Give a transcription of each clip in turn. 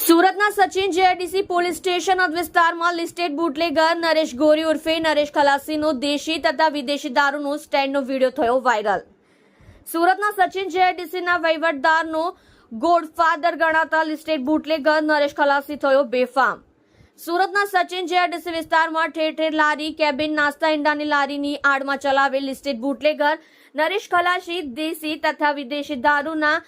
સુરતના Sachin GIDC police station હદ વિસ્તારમાં લિસ્ટેડ બુટલેગર નરેશ ગોરી ઉર્ફે નરેશ ખલાસીનો દેશી તથા વિદેશી દારૂનો સ્ટેન્ડનો વીડિયો થયો વાયરલ. સુરતના સચિન જેઆઈડીસીના વહીવટદારનો ગોડફાધર ગણાતા લિસ્ટેડ બુટલેગર નરેશ ખલાસી થયો બેફામ. સુરતના સચિન જેઆરડીસી વિસ્તારમાં ઠેર ઠેર લારી, કેબિન, નાસ્તા, ઈંડાની લારીની આડમાં ચલાવેલ લિસ્ટેડ બુટલેગર નરેશ ખલાસી દેશી તથા વિદેશી દારૂના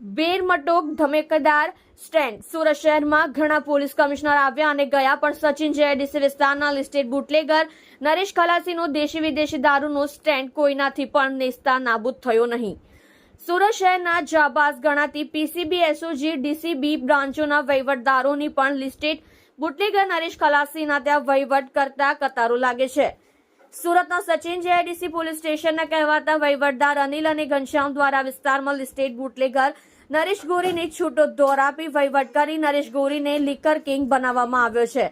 બેરમટોક ધમેકદાર સ્ટેન્ડ. સુરત શહેરમાં ઘણા પોલીસ કમિશનર આવ્યા અને ગયા, પણ સચિન જેઆઈડીસી વિસ્તારના લિસ્ટેડ બુટલેગર નરેશ ખલાસીનો દેશી વિદેશી દારૂનો સ્ટેન્ડ કોઈનાથી પણ નેસ્તા નાબૂદ થયો નહીં. સુરત શહેરના જાબાઝ ગણાતી પીસીબી, એસઓજી, ડીસીબી બ્રાન્ચોના વહીવટદારોની પણ લિસ્ટેડ બુટલેગર નરેશ ખલાસીના ત્યાં વહીવટ કરતા કતારો લાગે છે. સુરતના સચિન જેઆઈડીસી પોલીસ સ્ટેશનના કહેવાતા વહીવટદાર અનિલ અને ઘનશ્યામ દ્વારા વિસ્તારમાં લિસ્ટેડ બુટલેગર નરેશ ગોરીને છૂટો દોર આપી વહીવટ કરી નરેશ ગોરીને લીકર કિંગ બનાવવામાં આવ્યો છે.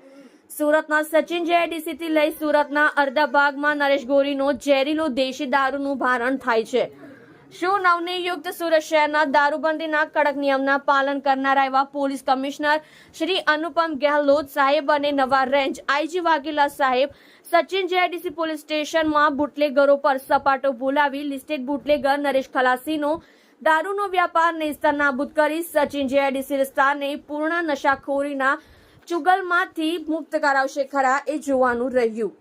સુરતના સચિન જેઆઈડીસીથી લઈ સુરતના અર્ધા ભાગમાં નરેશ ગોરીનો ઝેરીલો દેશી દારૂનું ભારણ થાય છે. શું નવનિયુક્ત સુરત શહેરના દારૂબંધીના કડક નિયમના પાલન કરનારા એવા પોલીસ કમિશનર શ્રી અનુપમ ગેહલોત સાહેબ અને નવા રેન્જ આઈજી વાઘેલા સાહેબ સચિન જેઆઈડીસી પોલીસ સ્ટેશનમાં બુટલેગરો પર સપાટો બોલાવી લિસ્ટેડ બુટલેગર નરેશ ખલાસીનો દારૂનો વ્યાપાર નેસ્તા નાબૂદ કરી સચિન જેઆઈડીસી વિસ્તારને પૂર્ણ નશાખોરીના ચુગલમાંથી મુક્ત કરાવશે ખરા એ જોવાનું રહ્યું.